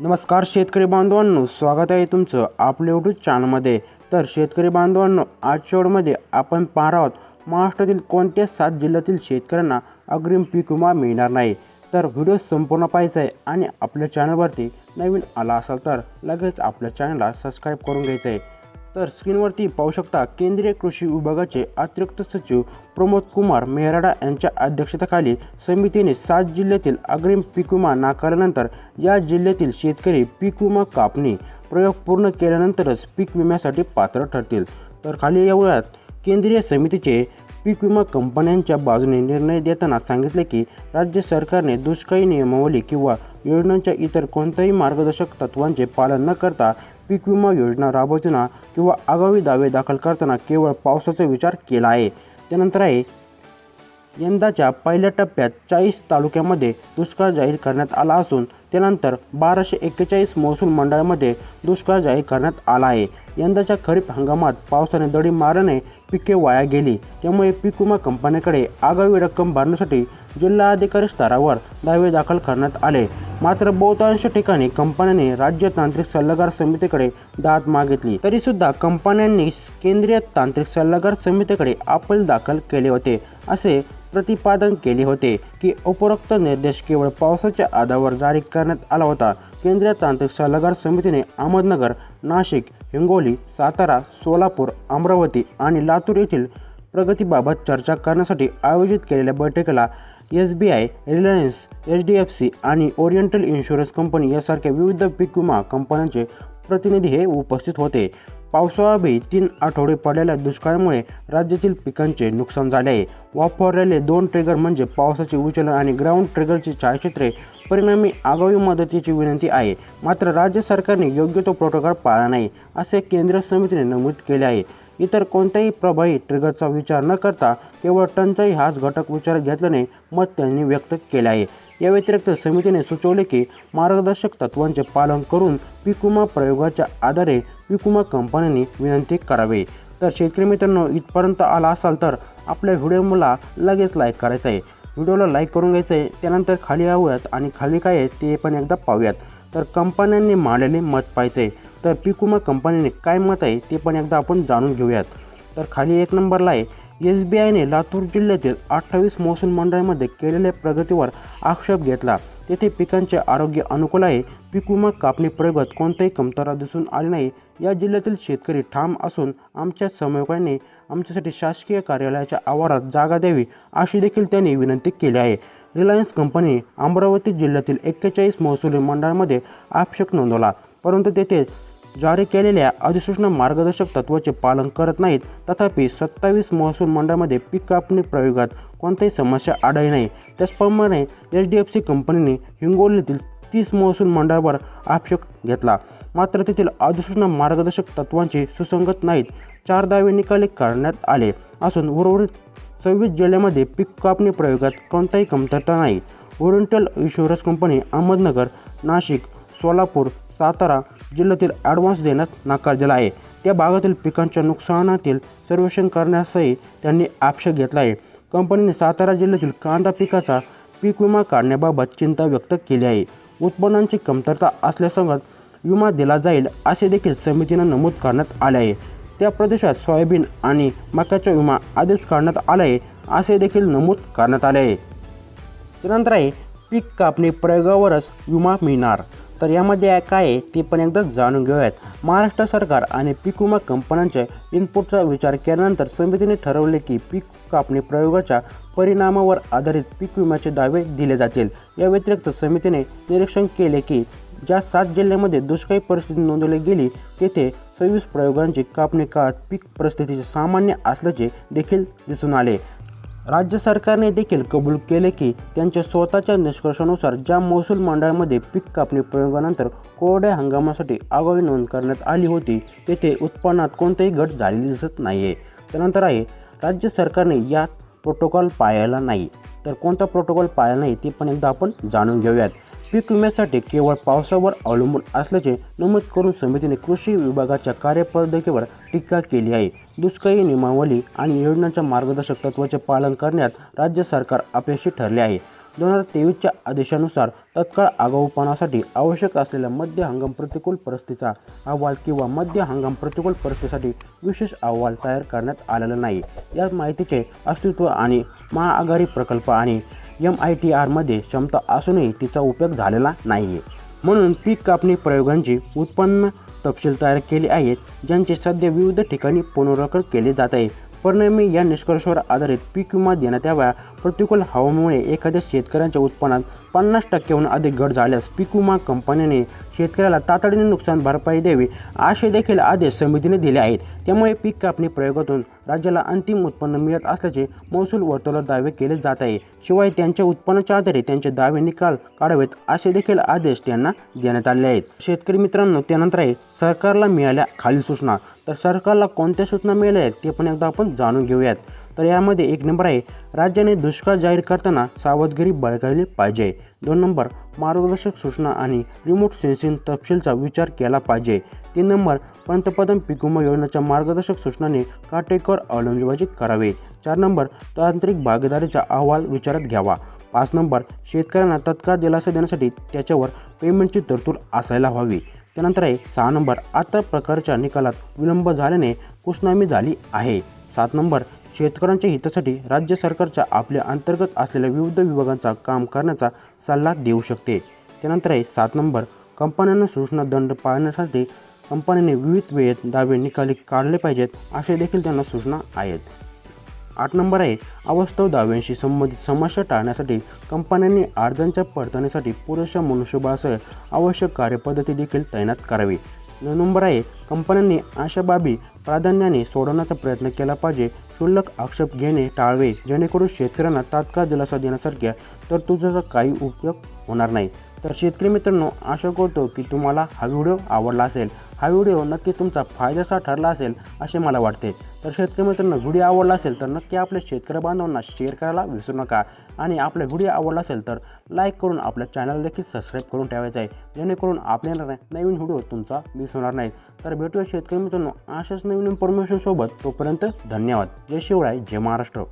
नमस्कार शेतकरी बांधवांनो स्वागत आहे तुमचं आपल्या यूट्यूब चॅनलमध्ये तर शेतकरी बांधवांनो आजच्या वेळमध्ये आपण पाहणार आहोत महाराष्ट्रातील कोणत्या सात जिल्ह्यातील शेतकऱ्यांना अग्रिम पीक विमा मिळणार नाही? तर व्हिडिओ संपूर्ण पाहायचा आहे आणि आपल्या चॅनलवरती नवीन आला असाल तर लगेच आपल्या चॅनलला सबस्क्राईब करून घ्यायचं आहे. तर स्क्रीनवरती पाहू शकता केंद्रीय कृषी विभागाचे अतिरिक्त सचिव प्रमोद कुमार मेहराडा यांच्या अध्यक्षतेखाली समितीने सात जिल्ह्यातील अग्रिम पीक विमा नाकारल्यानंतर या जिल्ह्यातील शेतकरी पीक विमा कापणी प्रयोग पूर्ण केल्यानंतरच पीक विम्यासाठी पात्र ठरतील. तर खाली एवढ्यात केंद्रीय समितीचे पीक विमा कंपन्यांच्या बाजूने निर्णय देताना सांगितले की राज्य सरकारने दुष्काळी नियमावली किंवा योजनांच्या इतर कोणत्याही मार्गदर्शक तत्वांचे पालन न करता पीक विमा योजना राबवताना किंवा आगावी दावे दाखल करताना केवळ पावसाचा विचार केला आहे. त्यानंतर आहे यंदाच्या पहिल्या टप्प्यात चाळीस तालुक्यामध्ये दुष्काळ जाहीर करण्यात आला असून त्यानंतर बाराशे एक्केचाळीस महसूल मंडळामध्ये दुष्काळ जाहीर करण्यात आला आहे. यंदाच्या खरीप हंगामात पावसाने दडी मारणे पिके वाया गेली. त्यामुळे पीक विमा कंपन्याकडे आगावी रक्कम भरण्यासाठी जिल्हाधिकारी स्तरावर दावे दाखल करण्यात आले. मात्र बहुतांश ठिकाणी कंपन्यांनी राज्य तांत्रिक सल्लागार समितीकडे दाद मागितली. तरीसुद्धा कंपन्यांनी केंद्रीय तांत्रिक सल्लागार समितीकडे अपील दाखल केले होते असे प्रतिपादन केले होते की उपरोक्त निर्देश केवळ पावसाच्या आधारावर जारी करण्यात आला होता. केंद्रीय तांत्रिक सल्लागार समितीने अहमदनगर नाशिक हिंगोली सातारा सोलापूर अमरावती आणि लातूर येथील प्रगतीबाबत चर्चा करण्यासाठी आयोजित केलेल्या बैठकीला S B I Reliance H D F C आणि ओरिएंटल इन्शुरन्स कंपनी यासारख्या विविध पीक विमा कंपन्यांचे प्रतिनिधी हे उपस्थित होते. पावसाळाभी तीन आठवडे पडलेल्या दुष्काळामुळे राज्यातील पिकांचे नुकसान झाले. आहे वापरलेले दोन ट्रिगर म्हणजे पावसाचे उचलन आणि ग्राउंड ट्रिगरची छायाचित्रे परिणामी आगावी मदतीची विनंती आहे. मात्र राज्य सरकारने योग्य तो प्रोटोकॉल पाळला नाही असे केंद्रीय समितीने नमूद केले आहे. इतर कोणत्याही प्रभावी ट्रिगरचा विचार न करता केवळ टंचाई हाच घटक विचारात घेतल्याने मत त्यांनी व्यक्त केले आहे. या व्यतिरिक्त समितीने सुचवले की मार्गदर्शक तत्वांचे पालन करून पिकुमा प्रयोगाच्या आधारे पिकुमा कंपन्यांनी विनंती करावी. तर शेतकरी मित्रांनो इथपर्यंत आला असाल तर आपल्या व्हिडिओला लगेच लाईक करायचं आहे. व्हिडिओला लाईक करून घ्यायचं आहे त्यानंतर खाली यावूयात आणि खाली काय आहे ते पण एकदा पाहूयात. तर कंपन्यांनी मांडलेले मत पाहिजे तर पिकुमा कंपनीने काय मत आहे ते पण एकदा आपण जाणून घेऊयात. तर खाली एक नंबरला आहे एस बी आयने लातूर जिल्ह्यातील अठ्ठावीस महसूल मंडळामध्ये केलेल्या प्रगतीवर आक्षेप घेतला. तेथे पिकांचे आरोग्य अनुकूल आहे पीक विमा कापणी प्रयोगात कोणताही कमतरता दिसून आली नाही. या जिल्ह्यातील शेतकरी ठाम असून आमच्या समयोगाने आमच्यासाठी शासकीय कार्यालयाच्या आवारात जागा द्यावी अशी देखील त्यांनी विनंती केली आहे. रिलायन्स कंपनी अमरावती जिल्ह्यातील एक्केचाळीस महसुली मंडळामध्ये आक्षेप नोंदवला परंतु तेथे जारी केलेल्या अधिसूचना मार्गदर्शक तत्वाचे पालन करत नाहीत. तथापि सत्तावीस महसूल मंडळामध्ये पीक कापणी प्रयोगात कोणतीही समस्या आढळली नाही. त्याचप्रमाणे एच डी एफ सी कंपनीने हिंगोलीतील तीस महसूल मंडळावर आक्षेप घेतला. मात्र तेथील अधिसूचना मार्गदर्शक तत्वांची सुसंगत नाहीत. चार दावे निकाली काढण्यात आले असून उर्वरित सव्वीस जिल्ह्यामध्ये पीक कापणी प्रयोगात कोणताही कमतरता नाही. Oriental insurance company Ahmednagar Nashik Solapur Satara जिल्ह्यातील ॲडव्हान्स देण्यास नकार दिला आहे. त्या भागातील पिकांच्या नुकसानातील सर्वेक्षण करण्यासही त्यांनी आक्षेप घेतला आहे. कंपनीने सातारा जिल्ह्यातील कांदा पिकाचा पीक विमा काढण्याबाबत चिंता व्यक्त केली आहे. उत्पन्नांची कमतरता असल्यासंगत विमा दिला जाईल असे देखील समितीनं नमूद करण्यात आले आहे. त्या प्रदेशात सोयाबीन आणि मक्याचा विमा आधीच काढण्यात आला आहे असे देखील नमूद करण्यात आले आहे. त्यानंतर आहे पीक कापणी प्रयोगावरच विमा मिळणार. तर यामध्ये काय आहे ते पण एकदा जाणून घेऊयात. महाराष्ट्र सरकार आणि पीक विमा कंपन्यांच्या इनपुटचा विचार केल्यानंतर समितीने ठरवले की पीक कापणी प्रयोगाच्या परिणामावर आधारित पीक विम्याचे दावे दिले जातील. या व्यतिरिक्त समितीने निरीक्षण केले की ज्या सात जिल्ह्यामध्ये दुष्काळी परिस्थिती नोंदवली गेली तेथे सव्वीस प्रयोगांची कापणी काळात पीक परिस्थितीचे सामान्य असल्याचे देखील दिसून आले. राज्य सरकारने देखील कबूल केले की त्यांच्या स्वतःच्या निष्कर्षानुसार ज्या महसूल मंडळामध्ये पीक कापणी प्रयोगानंतर कोरड्या हंगामासाठी आगावी नोंद करण्यात आली होती तेथे उत्पन्नात कोणतेही घट झालेली दिसत नाही आहे त्यानंतर आहे राज्य सरकारने यात प्रोटोकॉल पाळायला नाही. तर कोणता प्रोटोकॉल पाळला नाही ते पण एकदा आपण जाणून घेऊयात. पीक विम्यासाठी केवळ पावसावर अवलंबून असल्याचे नमूद करून समितीने कृषी विभागाच्या कार्यपद्धतीवर टीका केली आहे. दुष्काळी नियमावली आणि योजनांच्या मार्गदर्शक तत्वाचे पालन करण्यात राज्य सरकार अपयशी ठरले आहे. दोन हजार तेवीसच्या आदेशानुसार तत्काळ आगाऊपणासाठी आवश्यक असलेल्या मध्य हंगाम प्रतिकूल परिस्थितीचा अहवाल किंवा मध्य हंगाम प्रतिकूल परिस्थितीसाठी विशेष अहवाल तयार करण्यात आलेला नाही. या माहितीचे अस्तित्व आणि महाआघाडी प्रकल्प आणि एम आय टी आरमध्ये क्षमता असूनही तिचा उपयोग झालेला नाही आहे म्हणून पीक कापणी प्रयोगांची उत्पन्न तपशील तयार केले आहेत ज्यांचे सध्या विविध ठिकाणी पुनरावलोकन केले जात आहे. परिणामी या निष्कर्षावर आधारित पीक विमा देण्यात यावा. प्रतिकूल हवामुळे एखाद्या शेतकऱ्यांच्या उत्पन्नात पन्नास टक्क्याहून अधिक घट झाल्यास पीक विमा कंपन्याने शेतकऱ्याला तातडीने नुकसान भरपाई द्यावी असे देखील आदेश समितीने दिले आहेत. त्यामुळे पीक कापणी प्रयोगातून राज्याला अंतिम उत्पन्न मिळत असल्याचे महसूल वर्तुळात दावे केले जात आहे. शिवाय त्यांच्या उत्पन्नाच्या आधारे त्यांचे दावे निकाल काढावेत असे देखील आदेश त्यांना देण्यात आले आहेत. शेतकरी मित्रांनो त्यानंतर आहे सरकारला मिळाल्या खालील सूचना. तर सरकारला कोणत्या सूचना मिळाल्या आहेत ते पण एकदा आपण जाणून घेऊयात. तर यामध्ये एक नंबर आहे. राज्याने दुष्काळ जाहीर करताना सावधगिरी बाळगली पाहिजे. दोन नंबर मार्गदर्शक सूचना आणि रिमोट सेन्सिंग तपशीलचा विचार केला पाहिजे. तीन नंबर पंतप्रधान पीक विमा योजनेच्या मार्गदर्शक सूचनाने काटेकोर अवलंबबाजी करावे. चार नंबर तांत्रिक भागीदारीचा अहवाल विचारात घ्यावा. पाच नंबर शेतकऱ्यांना तत्काळ दिलासा देण्यासाठी त्याच्यावर पेमेंटची तरतूद असायला हवी. त्यानंतर आहे सहा नंबर आता प्रकारच्या निकालात विलंब झाल्याने कुसनामी झाली आहे. सात नंबर शेतकऱ्यांच्या हितासाठी राज्य सरकारच्या आपल्या अंतर्गत असलेल्या विविध विभागांचा काम करण्याचा सल्ला देऊ शकते. त्यानंतर आहे सात नंबर. कंपन्यांना सूचना दंड पाळण्यासाठी कंपन्यांनी विविध वेळेत दावे निकाली काढले पाहिजेत असे देखील त्यांना सूचना आहेत. आठ नंबर आहे अवास्तव दाव्यांशी संबंधित समस्या टाळण्यासाठी कंपन्यांनी अर्जांच्या पडताळणीसाठी पुरेशा मनुष्यबळासह आवश्यक कार्यपद्धती देखील तैनात करावी. नऊ नंबर आहे कंपन्यांनी अशा बाबी प्राधान्याने सोडवण्याचा प्रयत्न केला पाहिजे क्षुल्लक आक्षेप घेणे टाळवे जेणेकरून शेतकऱ्यांना तात्काळ दिलासा देण्यासारख्या तरतुदीचा काही उपयोग होणार नाही. तर शेतकरी मित्रांनो आशा करतो की तुम्हाला हा व्हिडिओ आवडला असेल. हा व्हिडिओ नक्की तुमचा फायद्याचा ठरला असेल असे मला वाटते. तर शेतकरी मित्रांनो व्हिडिओ आवडला असेल तर नक्की आपल्या शेतकरी बांधवांना शेअर करायला विसरू नका. आणि आपला व्हिडिओ आवडला असेल तर लाईक करून आपल्या चॅनल देखील सबस्क्राईब करून ठेवायचं आहे. जेणेकरून आपल्याला नवीन व्हिडिओ तुमचा मिस होणार नाही. तर भेटूया शेतकरी मित्रांनो अशाच नवीन इन्फॉर्मेशनसोबत तोपर्यंत धन्यवाद. जय शिवराय जय महाराष्ट्र.